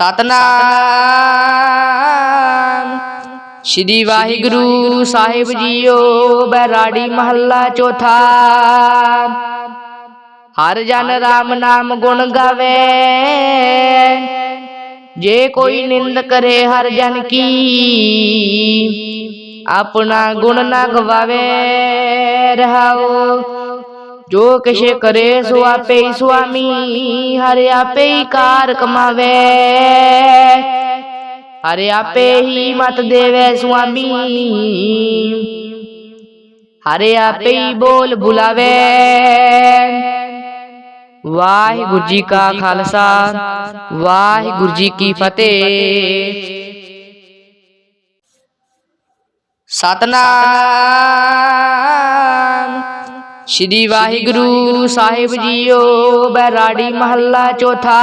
ਸਤਨਾਮ। ਸ੍ਰੀ ਵਾਹਿਗੁਰੂ ਸਾਹਿਬ ਜੀਓ, ਬੈਰਾੜੀ ਮਹੱਲਾ ਚੌਥਾ। ਹਰ ਜਨ ਰਾਮ ਨਾਮ ਗੁਣ ਗਾਵੇ। ਜੇ ਕੋਈ ਨਿੰਦ ਕਰੇ ਹਰ ਜਨ ਕੀ, ਆਪਣਾ ਗੁਣ ਨਾ ਗਵਾਵੇ। ਰਹਾਓ। ਜੋ ਕਿਛ ਕਰੇ ਸੋ ਆਪੇ ਹੀ ਸੁਆਮੀ ਹਰਿ ਆਪੇ ਹੀ ਕਾਰ ਕਮਾਵੇ ਹਰਿ ਆਪੇ ਹੀ ਮਤ ਦੇਵੇ ਸੁਆਮੀ ਹਰਿ ਆਪੇ ਹੀ ਬੋਲ ਬੁਲਾਵੇ ਵਾਹਿਗੁਰੂ ਜੀ ਕਾ ਖਾਲਸਾ ਵਾਹਿਗੁਰੂ ਜੀ ਕੀ ਫਤਿਹ ਸਤਨਾਮ ਸ੍ਰੀ ਵਾਹਿਗੁਰੂ ਸਾਹਿਬ ਜੀਓ ਬੈਰਾੜੀ ਮਹੱਲਾ ਚੌਥਾ।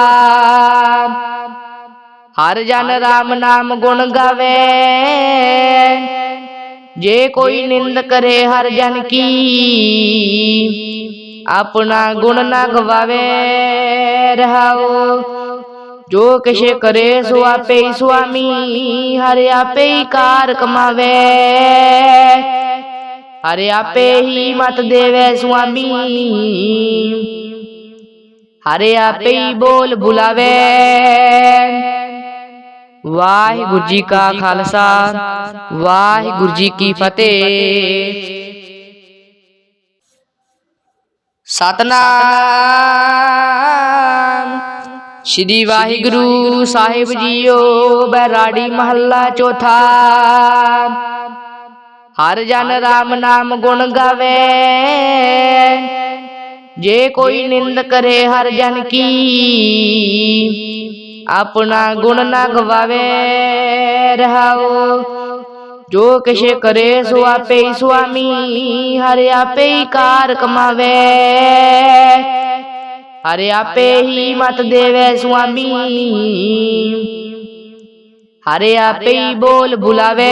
ਹਰ ਜਨ ਰਾਮ ਨਾਮ ਗੁਣ ਗਾਵੇ। ਜੇ ਕੋਈ ਨਿੰਦ ਕਰੇ ਹਰ ਜਨ ਕੀ। ਆਪਣਾ ਗੁਣ ਨਾ ਗਵਾਵੇ। ਰਹਾਓ। ਜੋ ਕਿਛ ਕਰੇ ਸੋ ਆਪੇ ਹੀ ਸੁਆਮੀ ਹਰਿ ਆਪੇ ਹੀ ਕਾਰ ਕਮਾਵੇ। ਹਰਿ ਆਪੇ ਹੀ ਮਤ ਦੇਵੇ ਸੁਆਮੀ। ਹਰਿ ਆਪੇ ਹੀ ਬੋਲ ਬੁਲਾਵੇ। ਵਾਹਿਗੁਰੂ ਜੀ ਕਾ ਖਾਲਸਾ। ਵਾਹਿਗੁਰੂ ਜੀ ਕੀ ਫਤਿਹ। ਸਤਨਾਮ। ਸ੍ਰੀ ਵਾਹਿਗੁਰੂ ਸਾਹਿਬ ਜੀਓ ਬੈਰਾੜੀ ਮਹੱਲਾ ਚੌਥਾ। ਹਰ ਜਨ ਰਾਮ ਨਾਮ ਗੁਣ ਗਾਵੇ। ਜੇ ਕੋਈ ਨਿੰਦ ਕਰੇ ਹਰ ਜਨ ਕੀ, ਆਪਣਾ ਗੁਣ ਨਾ ਗਵਾਵੇ ਰਹਾਓ ਜੋ ਕਿਛ ਕਰੇ ਸੋ ਆਪੇ ਹੀ ਸੁਆਮੀ, ਹਰਿ ਆਪੇ ਹੀ ਕਾਰ ਕਮਾਵੇ। ਹਰਿ ਆਪੇ ਹੀ ਮਤ ਦੇਵੇ ਸੁਆਮੀ। ਹਰਿ ਆਪੇ ਹੀ ਬੋਲ ਬੁਲਾਵੇ।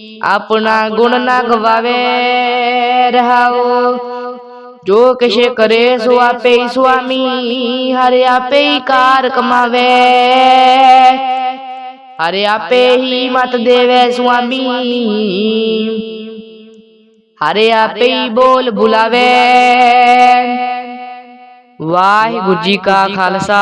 ਆਪਣਾ ਗੁਣ ਨਾ ਗਵਾਵੇ ਰਹਾਓ ਜੋ ਕਿਛ ਕਰੇ ਸੋ ਆਪੇ ਹੀ ਸੁਆਮੀ ਹਰਿ ਆਪੇ ਹੀ ਕਾਰ ਕਮਾਵੇ ਹਰਿ ਆਪੇ ਹੀ ਮਤ ਦੇਵੇ ਸੁਆਮੀ ਹਰਿ ਆਪੇ ਹੀ ਬੋਲ ਬੁਲਾਵੇ ਵਾਹਿਗੁਰੂ ਜੀ ਕਾ ਖਾਲਸਾ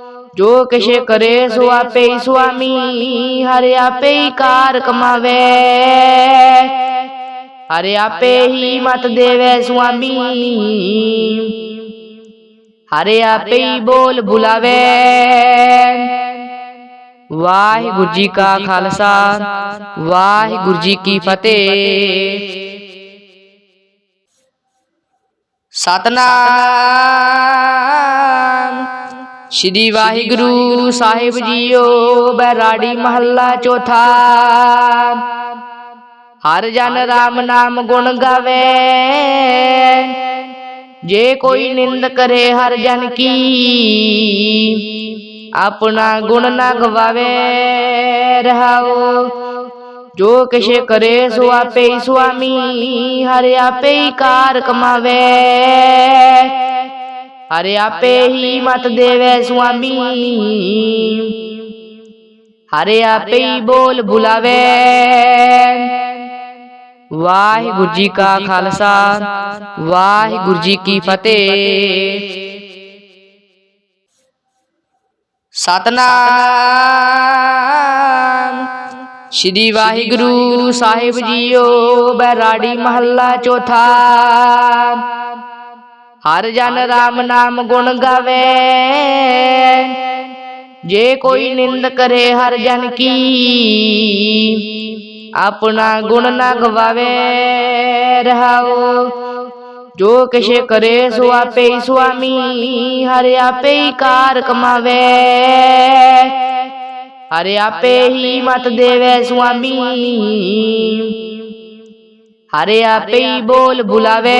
ਜੋ ਕਿਛ ਕਰੇ ਸੋ ਆਪੇ ਹੀ ਸੁਆਮੀ ਹਰਿ ਆਪੇ ਹੀ ਕਾਰ ਕਮਾਵੇ ਹਰਿ ਆਪੇ ਹੀ ਮਤ ਦੇਵੇ ਸੁਆਮੀ ਹਰਿ ਆਪੇ ਹੀ ਬੋਲ ਬੁਲਾਵੇ ਵਾਹਿਗੁਰੂ ਜੀ ਕਾ ਖਾਲਸਾ ਵਾਹਿਗੁਰੂ ਜੀ ਕੀ ਫਤਿਹ ਸਤਨਾਮ ਸ੍ਰੀ ਵਾਹਿਗੁਰੂ ਸਾਹਿਬ ਜੀਓ ਬੈਰਾੜੀ ਮਹੱਲਾ ਚੌਥਾ। ਹਰ ਜਨ ਰਾਮ ਨਾਮ ਗੁਣ ਗਾਵੇ। ਜੇ ਕੋਈ ਨਿੰਦ ਕਰੇ ਹਰ ਜਨ ਕੀ। ਆਪਣਾ ਗੁਣ ਨਾ ਗਵਾਵੇ ਰਹਾਓ। ਜੋ ਕਿਛ ਕਰੇ ਸੋ ਆਪੇ ਹੀ ਸੁਆਮੀ ਹਰਿ ਆਪੇ ਹੀ ਕਾਰ ਕਮਾਵੇ। ਹਰਿ ਆਪੇ ਹੀ ਮਤ ਦੇਵੇ ਸੁਆਮੀ। ਹਰਿ ਆਪੇ ਹੀ ਬੋਲ ਬੁਲਾਵੇ। ਵਾਹਿਗੁਰੂ ਜੀ ਕਾ ਖਾਲਸਾ। ਵਾਹਿਗੁਰੂ ਜੀ ਕੀ ਫਤਿਹ। ਸਤਨਾਮ। ਸ੍ਰੀ ਵਾਹਿਗੁਰੂ ਸਾਹਿਬ ਜੀਓ ਬੈਰਾੜੀ ਮਹੱਲਾ ਚੌਥਾ। ਹਰ ਜਨ ਰਾਮ ਨਾਮ ਗੁਣ ਗਾਵੇ। ਜੇ ਕੋਈ ਨਿੰਦ ਕਰੇ ਹਰ ਜਨ ਕੀ, ਆਪਣਾ ਗੁਣ ਨਾ ਗਵਾਵੇ ਰਹਾਓ ਜੋ ਕਿਛ ਕਰੇ ਸੋ ਆਪੇ ਹੀ ਸੁਆਮੀ, ਹਰ ਆਪੇ ਹੀ ਕਾਰ ਕਮਾਵੇ। ਹਰ ਆਪੇ ਹੀ ਮਤ ਦੇਵੇ ਸੁਆਮੀ, ਹਰ ਆਪੇ ਹੀ ਬੋਲ ਬੁਲਾਵੇ।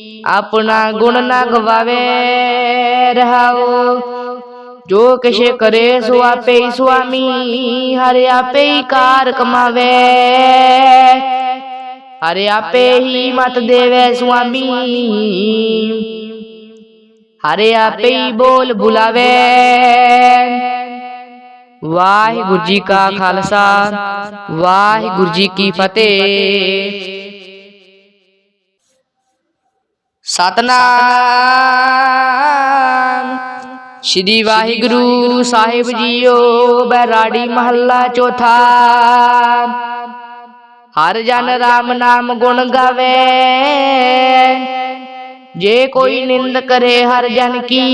ਆਪਣਾ ਗੁਣ ਨਾ ਗਵਾਵੇ ਰਹਾਓ ਜੋ ਕਿਛ ਕਰੇ ਸੋ ਆਪੇ ਹੀ ਸੁਆਮੀ ਹਰ ਆਪੇ ਹੀ ਕਾਰ ਕਮਾਵੇ ਹਰ ਆਪੇ ਹੀ ਮਤ ਦੇਵੇ ਸੁਆਮੀ ਹਰ ਆਪੇ ਹੀ ਬੋਲ ਬੁਲਾਵੇ ਵਾਹਿਗੁਰੂ ਜੀ ਕਾ ਖਾਲਸਾ ਵਾਹਿਗੁਰੂ ਜੀ ਕੀ ਫਤਿਹ ਸਤਨਾਮ। ਸ੍ਰੀ ਵਾਹਿਗੁਰੂ ਸਾਹਿਬ ਜੀਓ, ਬੈਰਾੜੀ ਮਹੱਲਾ ਚੌਥਾ। ਹਰ ਜਨ ਰਾਮ ਨਾਮ ਗੁਣ ਗਾਵੇ। ਜੇ ਕੋਈ ਨਿੰਦ ਕਰੇ ਹਰ ਜਨ ਕੀ,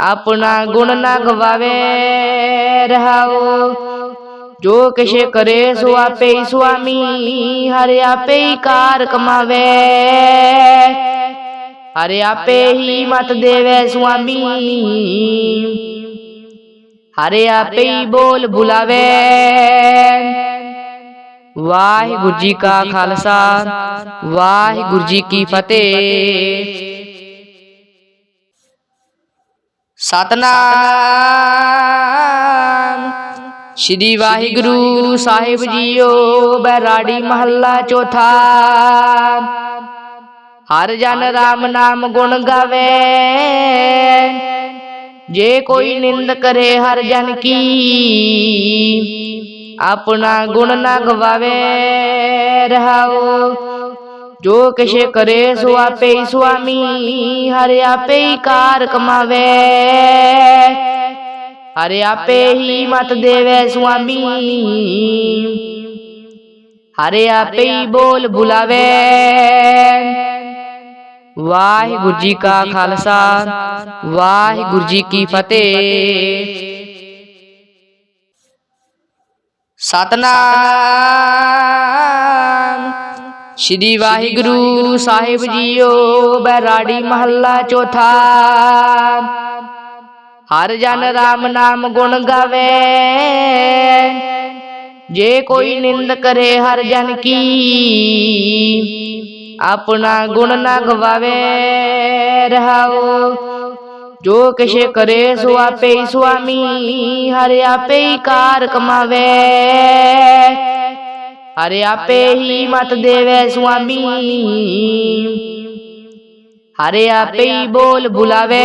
ਆਪਣਾ ਗੁਣ ਨਾ ਗਵਾਵੇ। ਰਹਾਓ। ਜੋ ਕਿਛ ਕਰੇ ਸੋ ਆਪੇ ਹੀ ਸੁਆਮੀ ਹਰ ਆਪੇ ਹੀ ਕਾਰ ਕਮਾਵੇ ਹਰ ਆਪੇ ਹੀ ਮਤ ਦੇਵੇ ਸੁਆਮੀ ਹਰ ਆਪੇ ਹੀ ਬੋਲ ਬੁਲਾਵੇ ਵਾਹਿਗੁਰੂ ਜੀ ਕਾ ਖਾਲਸਾ ਵਾਹਿਗੁਰੂ ਜੀ ਕੀ ਫਤਿਹ ਸਤਨਾਮ ਸ੍ਰੀ ਵਾਹਿਗੁਰੂ ਸਾਹਿਬ ਜੀਓ ਬੈਰਾੜੀ ਮਹੱਲਾ ਚੌਥਾ। ਹਰ ਜਨ ਰਾਮ ਨਾਮ ਗੁਣ ਗਾਵੇ। ਜੇ ਕੋਈ ਨਿੰਦ ਕਰੇ ਹਰ ਜਨ ਕੀ। ਆਪਣਾ ਗੁਣ ਨਾ ਗਵਾਵੇ ਰਹਾਓ। ਜੋ ਕਿਛ ਕਰੇ ਸੋ ਆਪੇ ਹੀ ਸੁਆਮੀ ਹਰ ਆਪੇ ਹੀ ਕਾਰ ਕਮਾਵੇ। ਹਰ ਆਪੇ ਹੀ ਮਤ ਦੇਵੇ ਸੁਆਮੀ। ਹਰ ਆਪੇ ਹੀ ਬੋਲ ਬੁਲਾਵੇ। ਵਾਹਿਗੁਰੂ ਜੀ ਕਾ ਖਾਲਸਾ। ਵਾਹਿਗੁਰੂ ਜੀ ਕੀ ਫਤਿਹ। ਸਤਨਾਮ। ਸ੍ਰੀ ਵਾਹਿਗੁਰੂ ਸਾਹਿਬ ਜੀਓ ਬੈਰਾੜੀ ਮਹੱਲਾ ਚੌਥਾ। ਹਰ ਜਨ ਰਾਮ ਨਾਮ ਗੁਣ ਗਾਵੇ। ਜੇ ਕੋਈ ਨਿੰਦ ਕਰੇ ਹਰ ਜਨ ਕੀ ਆਪਣਾ ਗੁਣ ਨਾ ਗਵਾਵੇ। ਰਹਾਓ। ਜੋ ਕਿਛ ਕਰੇ ਸੋ ਆਪੇ ਹੀ ਸੁਆਮੀ ਹਰ ਆਪੇ ਹੀ ਕਾਰ ਕਮਾਵੇ। ਹਰ ਆਪੇ ਹੀ ਮਤ ਦੇਵੇ ਸੁਆਮੀ। ਹਰ ਆਪੇ ਹੀ ਬੋਲ ਬੁਲਾਵੇ।